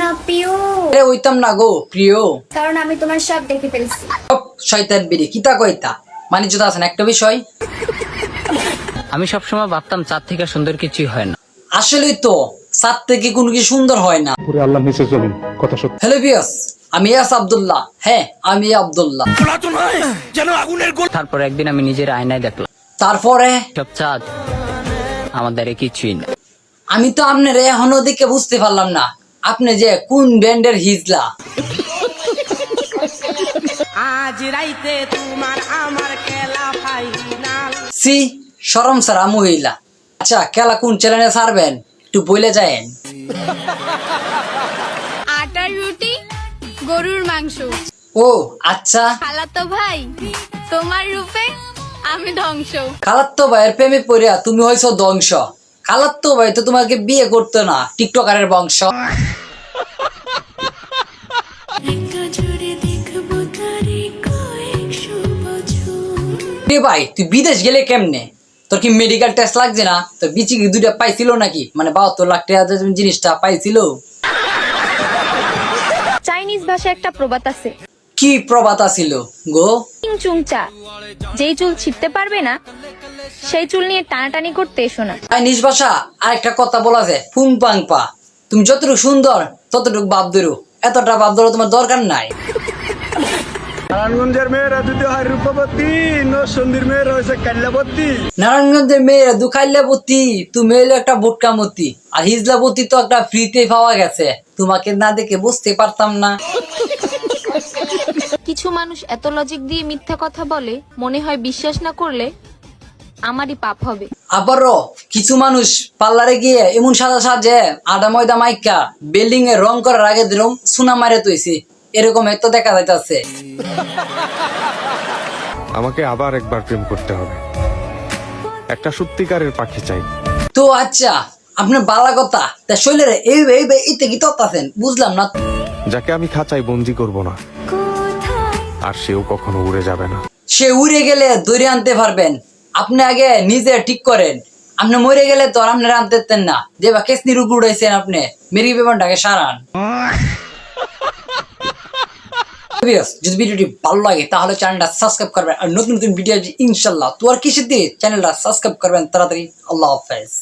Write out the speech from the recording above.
না প্রিয়। এ হইতাম না গো প্রিয়। কারণ আমি তোমার সব দেখে ফেলছি। সব শয়তান বেরি কিতা কইতা? মানে যদি আছেন একটা বিষয়। আমি সবসময় ভাবতাম চাঁদ থেকে সুন্দর কিছুই হয় না। আসলেই তো সাত থেকে কোনো কিছু সুন্দর হয় না। পুরো আল্লাহ নিচে কথা সত্য। হ্যালো বিয়াস আমি ইয়াস আব্দুল্লাহ। হ্যাঁ আমি আব্দুল্লাহ। তারপর একদিন আমি নিজের আয়নায় দেখলাম। তারপরে? সব চাঁদ আমাদের কিছুই না। আমি তো আপনার এখনও দেখে বুঝতে পারলাম না। আপনি যে কোন ব্যান্ডের হিজলা? আজ রাইতে তোমার আমার খেলা ফাইনাল। সি সরম সারা মহিলা। আচ্ছা খেলা কোন চ্যানেলে ছাড়বেন? একটু বলে যায়েন। আটার রুটি গরুর মাংস। ও আচ্ছা। খালাতো ভাই তোমার রূপে আমি ধ্বংস। খালাত্তো ভাইয়ের প্রেমে পড়িয়া তুমি হয়েছ ধ্বংস। খালাত্তো ভাই তো তোমাকে বিয়ে করতো না টিকটকারের বংশ। ভাই তুই বিদেশ গেলে কেমনে? তোর কি মেডিকেল টেস্ট লাগছে না? তোর বিচি কি দুইটা পাইছিল নাকি? মানে বাহাত্তর লাখ টাকা জিনিসটা পাইছিল। চাইনিজ ভাষায় একটা প্রবাদ আছে। কি প্রবাতা ছিল গো? চুংচা যেই চুল ছিটতে পারবে না সেই চুল নিয়ে টানাটানি করতে এসো না। ভাষা আরেকটা কথা বলা যায় ফুং পাং পা। তুমি যতটুকু সুন্দর ততটুকু বাপ ধরো। এতটা বাপ ধরো তোমার দরকার নাই। নারায়ণগঞ্জের মেয়েরা যদি হয় রূপবতী নরসন্দির মেয়েরা হয়েছে কাল্যাবতী নারায়ণগঞ্জের মেয়েরা দুখাইলাবতী তুমি হইল একটা বোটকামতি আর হিজলাবতী তো একটা ফ্রিতে পাওয়া গেছে। তোমাকে না দেখে বুঝতে পারতাম না। কিছু মানুষ এত লজিক দিয়ে মিথ্যা কথা বলে মনে হয় বিশ্বাস না করলে আমারই পাপ হবে। আবারও কিছু মানুষ পার্লারে গিয়ে এমন সাদা সাজে আদা ময়দা মাইকা বিল্ডিং এ রং করার আগে দিলাম সুনা মারে তৈছি এরকম এত দেখা যাইতাছে। আমাকে আবার একবার প্রেম করতে হবে। একটা সত্যিকারের পাখি চাই। তো আচ্ছা আপনার বালা কথা তা শৈলের এই এই এইতে কি তত্তাছেন বুঝলাম না। যাকে আমি খাঁচাই বন্দি করব না আর সেও কখনো উড়ে যাবে না। সে উড়ে গেলে দৌড়ে আনতে পারবেন। আপনি আগে নিজে ঠিক করেন। আপনি মরে গেলে তো আপনি রান দিতেন না। যে বা কেসনি রুক উড়াইছেন আপনি, মেরি পেপারটাকে সারান। যদি ভিডিওটি ভালো লাগে, তাহলে চ্যানেলটা সাবস্ক্রাইব করবেন। আর নতুন নতুন ভিডিও ইনশাল্লাহ তো আর কিসের দিয়ে? চ্যানেলটা সাবস্ক্রাইব করবেন তাড়াতাড়ি। আল্লাহ হাফেজ।